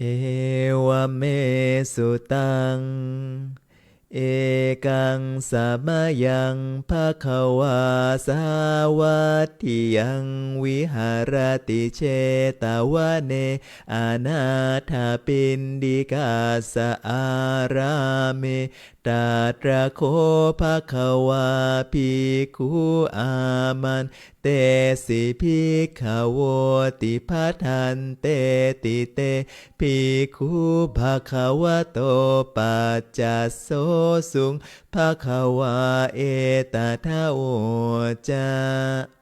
เอวเมสุตัง เอกังสามยังภะคะวาสาวัตถิยังวิหารติเชตวะเนอนาถาปินดิกาสอาราเม ตาตระโคภะคะวาภิกขุอามันเตสิภิกขโวติพัทันเตติเตภิกขุภะคะวะโตปัจจัสโสสุงภะคะวาเอตทาโอจา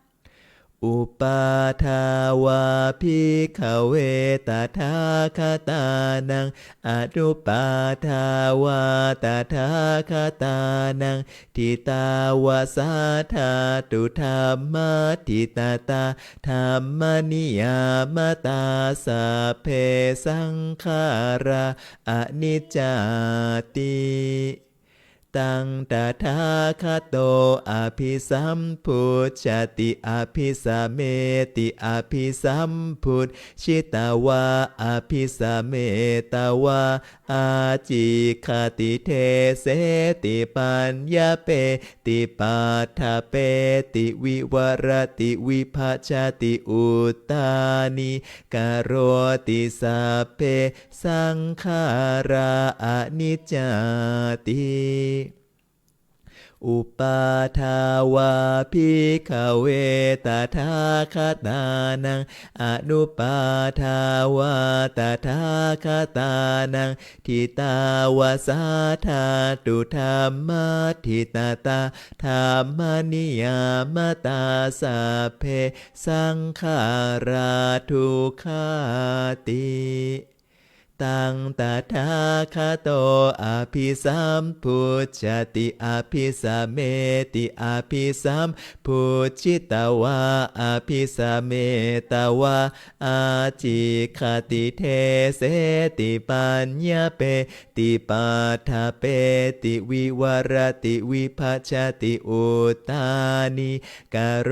อุปาทาวาภิขเวตถาคตานังอนุปาทาวาตถาคตานังทิตาวาสาธาตุธรรมทิตาตาธรรมนิยามตาสาเพสังขาราอนิจจติ ตังตถาคโตอภิสัมพุทธติอภิสเมติอภิสัมพุทธชิตาวาอภิสเมตาวาอาจิคติเทเสติปัญญาเปติปัฏฐเปติวิวรติวิภาชติอุตตานิกโรติสาเพสังขาราอนิจจาติ อุปาทาวาภิกขเวตถาคตานัง อนุปาทาวาตถาคตานัง ทิตาวาสาธาตุธรรมทิตาตาธรรมนิยามตาสาเพ สังขาราทุกขาติ ตังตถาคโตอภิสัมพุทธติอภิสเมติอภิสัมพุทธิตวาอภิสเมตวาอาจิคติเทเสติปัญญาเปติปัฏฐเปติวิวรติวิภัชติอุตานิกโร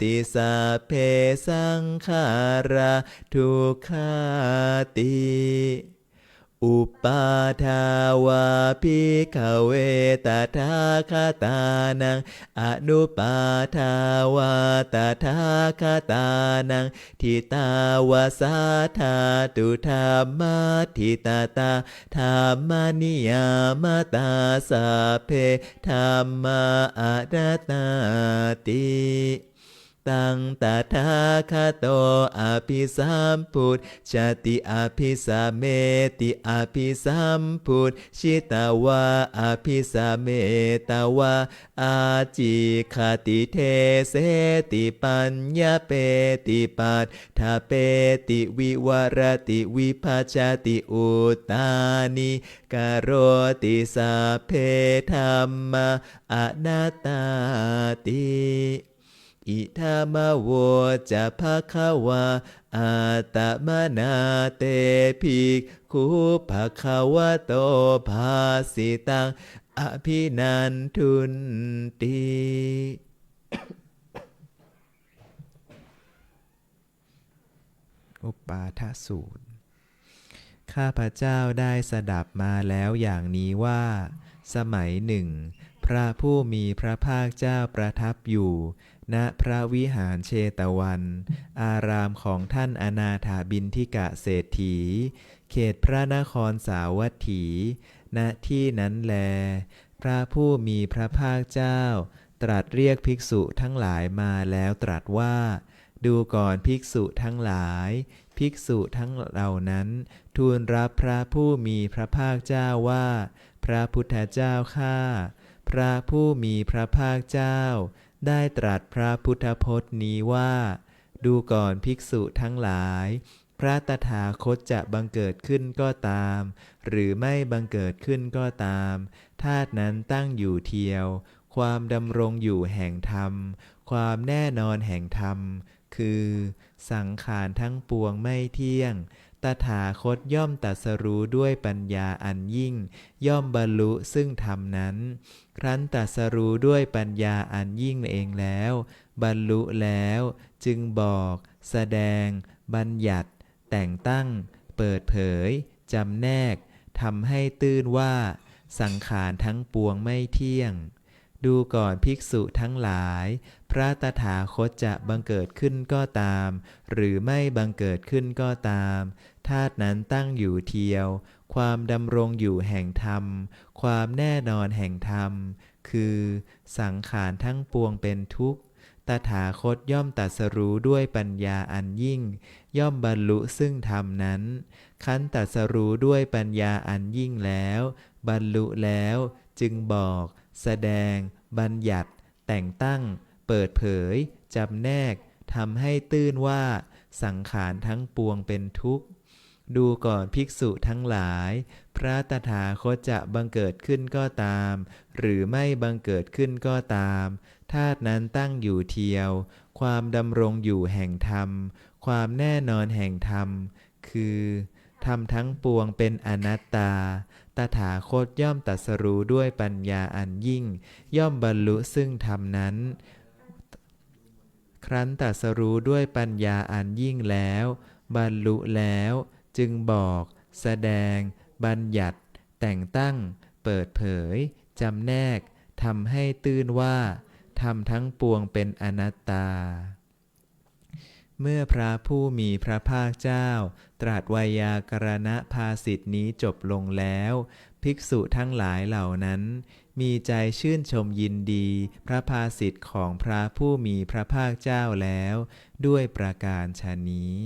ติสาเพสังขาราทุกขาติ อุปาทาวาภิกขเวตถาคาตานัง อนุปาทาวาตถาคาตานัง ทิตาวาสาธาตุธรรมทิตาตาธรรมนิยามตาสาเพธรรมาอานาตาติ ตังตถาคโตอภิสัมพุทธชาติอภิสาเมติอภิสัมพุทธชิตาวาอภิสาเมตาวาอาจิคติเทเสติปัญญาเปติปัฏฐเปติวิวรติวิภัชติอุตานิกโรติสาเพธรรมอนัตตาติ อิทามโวจะภะคะวาอาตมานาเตภิกขุภะคะวะโตภาสิตังอภินันทุนติอุปาทสูตร ข้าพระเจ้าได้สดับมาแล้วอย่างนี้ว่า สมัยหนึ่ง พระผู้มีพระภาคเจ้าประทับอยู่ ณพระวิหารเชตวัน อารามของท่านอนาถาบินทิกะเศรษฐี เขตพระนครสาวัตถี ณที่นั้นแล พระผู้มีพระภาคเจ้า ตรัสเรียกภิกษุทั้งหลายมาแล้วตรัสว่า ดูก่อนภิกษุทั้งหลาย ภิกษุทั้งเหล่านั้น ทูลรับพระผู้มีพระภาคเจ้าว่า พระพุทธเจ้าข้า พระผู้มีพระภาคเจ้า ได้ตรัสพระพุทธพจน์นี้ว่า ดูก่อนภิกษุทั้งหลาย พระตถาคตจะบังเกิดขึ้นก็ตาม หรือไม่บังเกิดขึ้นก็ตามธาตุนั้นตั้งอยู่เทียว ความดำรงอยู่แห่งธรรม ความแน่นอนแห่งธรรม คือ สังขารทั้งปวงไม่เที่ยง ตถาคตย่อมตัสรู้ด้วยปัญญาอันยิ่ง ย่อมบรรลุซึ่งธรรมนั้น ครั้นตัสรู้ด้วยปัญญาอันยิ่งเองแล้ว บรรลุแล้ว จึงบอก แสดง บัญญัติ แต่งตั้ง เปิดเผยจำแนกทำให้ตื้นว่า สังขารทั้งปวงไม่เที่ยง ดูก่อนภิกษุทั้งหลาย พระตถาคตจะบังเกิดขึ้นก็ตาม หรือไม่บังเกิดขึ้นก็ตาม ธาตุนั้นตั้งอยู่เทียว ความดำรงอยู่แห่งธรรม ความแน่นอนแห่งธรรม คือสังขารทั้งปวงเป็นทุกข์ ตถาคตย่อมตรัสรู้ด้วยปัญญาอันยิ่ง ย่อมบรรลุซึ่งธรรมนั้น คันตรัสรู้ด้วยปัญญาอันยิ่งแล้ว บรรลุแล้ว จึงบอก แสดง บัญญัติ แต่งตั้ง เปิดเผยจำแนกทำให้ตื้นว่า สังขารทั้งปวงเป็นทุกข์ ดูก่อนภิกษุทั้งหลาย พระตถาคตจะบังเกิดขึ้นก็ตาม หรือไม่บังเกิดขึ้นก็ตามธาตุนั้นตั้งอยู่เทียว ความดำรงอยู่แห่งธรรม ความแน่นอนแห่งธรรม คือธรรมทั้งปวงเป็นอนัตตา ตถาคตย่อมตัสรู้ด้วยปัญญาอันยิ่ง ย่อมบรรลุซึ่งธรรมนั้น ครั้นตัสรู้ด้วยปัญญาอันยิ่งแล้ว บรรลุแล้ว จึงบอก แสดง บัญญัติ แต่งตั้ง เปิดเผย จำแนกทำให้ตื้นว่าธรรมทั้งปวงเป็นอนัตตา เมื่อพระผู้มีพระภาคเจ้า ตรัสไวยากรณภาสิทธินี้จบลงแล้ว ภิกษุทั้งหลายเหล่านั้น มีใจชื่นชมยินดี พระภาสิทธิ์ของพระผู้มีพระภาคเจ้าแล้ว ด้วยประการชนี้